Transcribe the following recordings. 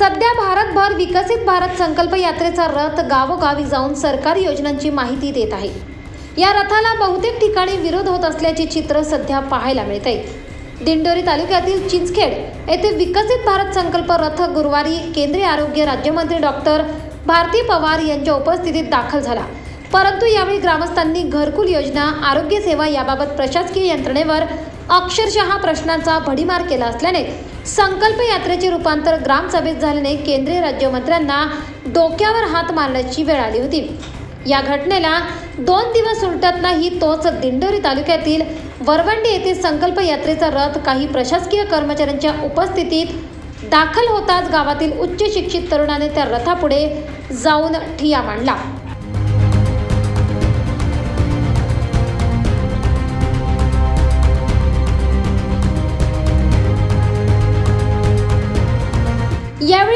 सध्या भारतभर विकसित भारत संकल्प यात्रेचा रथ गावोगावी जाऊन सरकारी योजनांची माहिती देत आहे. या रथाला बहुतेक ठिकाणी विरोध होत असल्याचे चित्र सध्या पाहायला मिळत आहे. दिंडोरी तालुक्यातील चिंचखेड येथे विकसित भारत संकल्प रथ गुरुवारी केंद्रीय आरोग्य राज्यमंत्री डॉक्टर भारती पवार यांच्या उपस्थितीत दाखल झाला. परंतु यावेळी ग्रामस्थांनी घरकुल योजना आरोग्य सेवा याबाबत प्रशासकीय यंत्रणेवर अक्षरशः प्रश्नांचा भडीमार केला असल्याने संकल्प यात्रेचे रूपांतर ग्रामसभेत झाल्याने केंद्रीय राज्यमंत्र्यांना डोक्यावर हात मारण्याची वेळ आली होती. या घटनेला दोन दिवस उलटत नाही तोच दिंडोरी तालुक्यातील वरवंडी येथे संकल्प यात्रेचा रथ काही प्रशासकीय कर्मचाऱ्यांच्या उपस्थितीत दाखल होताच गावातील उच्च शिक्षित तरुणाने त्या रथापुढे जाऊन ठिया मांडला.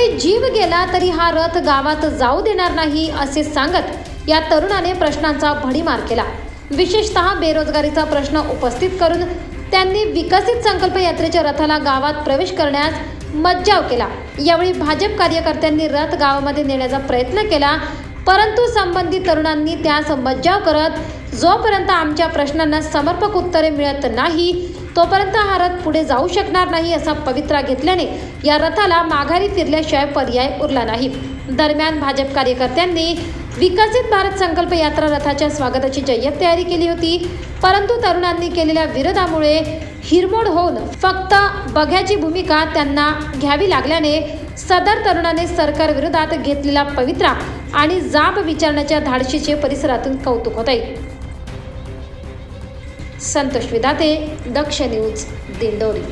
जरी जीव गेला तरी हा रथ गावात जाऊ देणार नाही असे सांगत या तरुणाने प्रश्नांचा भडीमार केला. विशेषतः बेरोजगारीचा प्रश्न उपस्थित करून त्यांनी विकसित संकल्प यात्रेच्या रथाला गावात प्रवेश करण्यास मज्जाव केला. यावेळी भाजप कार्यकर्त्यांनी रथ गावामध्ये नेण्याचा प्रयत्न केला परंतु संबंधित तरुणांनी त्यास मज्जाव करत जोपर्यंत आमच्या प्रश्नांना समर्पक उत्तरे मिळत नाही तोपर्यंत हा रथ पुढे जाऊ शकणार नाही असा पवित्रा घेतल्याने या रथाला माघारी फिरल्याशिवाय पर्याय उरला नाही. दरम्यान भाजप कार्यकर्त्यांनी विकसित भारत संकल्प यात्रा रथाच्या स्वागताची जय्यत तयारी केली होती. परंतु तरुणांनी केलेल्या विरोधामुळे हिरमोड होऊन फक्त बघ्याची भूमिका त्यांना घ्यावी लागल्याने सदर तरुणाने सरकार विरोधात घेतलेला पवित्रा आणि जाब विचारण्याच्या धाडशीचे परिसरातून कौतुक होत आहे संतोष विदाते दक्ष न्यूज दिंडोरी.